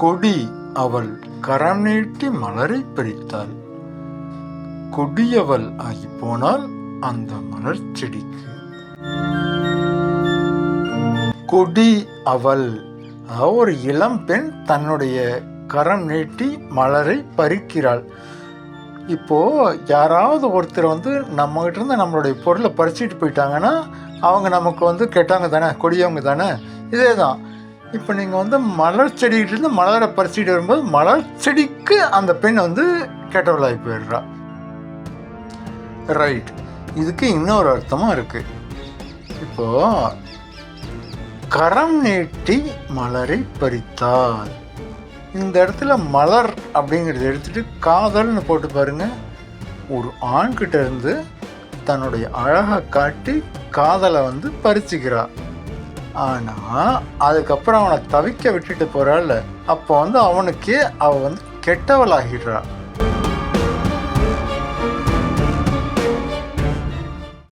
கொடி அவள் கரம் நீட்டி மலரை பறித்தாள் கொடியவள் ஆகி போனால் அந்த மலர் செடிக்கு. கொடி அவள் ஒரு இளம் பெண் தன்னுடைய கரம் நீட்டி மலரை பறிக்கிறாள். இப்போ யாராவது ஒருத்தர் வந்து நம்மகிட்ட இருந்து நம்மளுடைய பொருளை பறிச்சுட்டு போயிட்டாங்கன்னா அவங்க நமக்கு வந்து கெட்டவங்க தானே கொடியவங்க தானே இதே தான் இப்போ நீங்கள் வந்து மலர் செடிகிட்டேருந்து மலரை பறிச்சுட்டு வரும்போது மலர் செடிக்கு அந்த பெண் வந்து கெட்டவளாகி போயிடுறா. ரைட் இதுக்கு இன்னொரு அர்த்தமும் இருக்குது இப்போது கரம் நீட்டி மலரை பறித்தார் இந்த இடத்துல மலர் அப்படிங்கிறத எடுத்துகிட்டு காதல்னு போட்டு பாருங்கள் ஒரு ஆண்கிட்ட இருந்து தன்னுடைய அழகை காட்டி காதலை வந்து பறிச்சுக்கிறாள் ஆனால் அதுக்கப்புறம் அவனை தவிக்க விட்டுட்டு போகிறாள் அப்போ வந்து அவனுக்கு அவள் வந்து கெட்டவளாகிடுறாள்